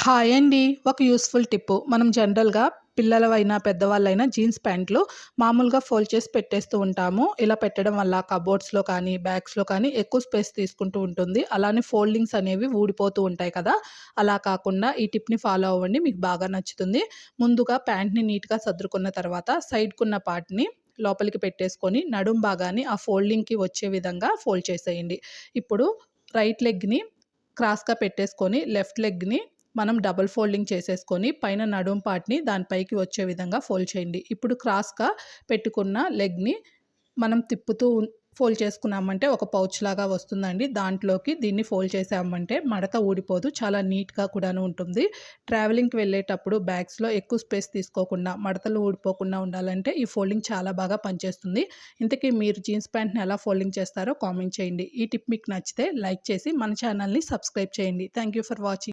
Hi అండి. ఒక useful Tipu. మనం జనరల్గా పిల్లలవైనా పెద్దవాళ్ళైనా జీన్స్ ప్యాంట్లు మామూలుగా ఫోల్డ్ చేసి పెట్టేస్తూ ఉంటాము. ఇలా పెట్టడం వల్ల కబోర్డ్స్లో కానీ బ్యాగ్స్లో కానీ ఎక్కువ స్పేస్ తీసుకుంటూ ఉంటుంది. అలానే ఫోల్డింగ్స్ అనేవి ఊడిపోతూ ఉంటాయి కదా. అలా కాకుండా ఈ టిప్ని ఫాలో అవ్వండి. మీకు బాగా నచ్చుతుంది. ముందుగా ప్యాంట్ని నీట్గా సర్దుకున్న తర్వాత సైడ్కున్న పార్ట్ని లోపలికి పెట్టేసుకొని నడుం భాగాన్ని ఆ ఫోల్డింగ్కి వచ్చే విధంగా ఫోల్డ్ చేసేయండి. ఇప్పుడు రైట్ లెగ్ని క్రాస్గా పెట్టేసుకొని లెఫ్ట్ లెగ్ని మనం డబుల్ ఫోల్డింగ్ చేసేసుకొని పైన నడుం పార్ట్ని దానిపైకి వచ్చే విధంగా ఫోల్డ్ చేయండి. ఇప్పుడు క్రాస్గా పెట్టుకున్న లెగ్ని మనం తిప్పుతూ ఫోల్డ్ చేసుకున్నామంటే ఒక పౌచ్ లాగా వస్తుందండి. దాంట్లోకి దీన్ని ఫోల్డ్ చేసామంటే మడత ఊడిపోదు చాలా నీట్గా కూడాను ఉంటుంది. ట్రావెలింగ్కి వెళ్ళేటప్పుడు బ్యాగ్స్లో ఎక్కువ స్పేస్ తీసుకోకుండా మడతలు ఊడిపోకుండా ఉండాలంటే ఈ ఫోల్డింగ్ చాలా బాగా పనిచేస్తుంది. ఇంతకీ మీరు జీన్స్ ప్యాంట్ని ఎలా ఫోల్డింగ్ చేస్తారో కామెంట్ చేయండి. ఈ టిప్ మీకు నచ్చితే లైక్ చేసి మన ఛానల్ని సబ్స్క్రైబ్ చేయండి. Thank for watching.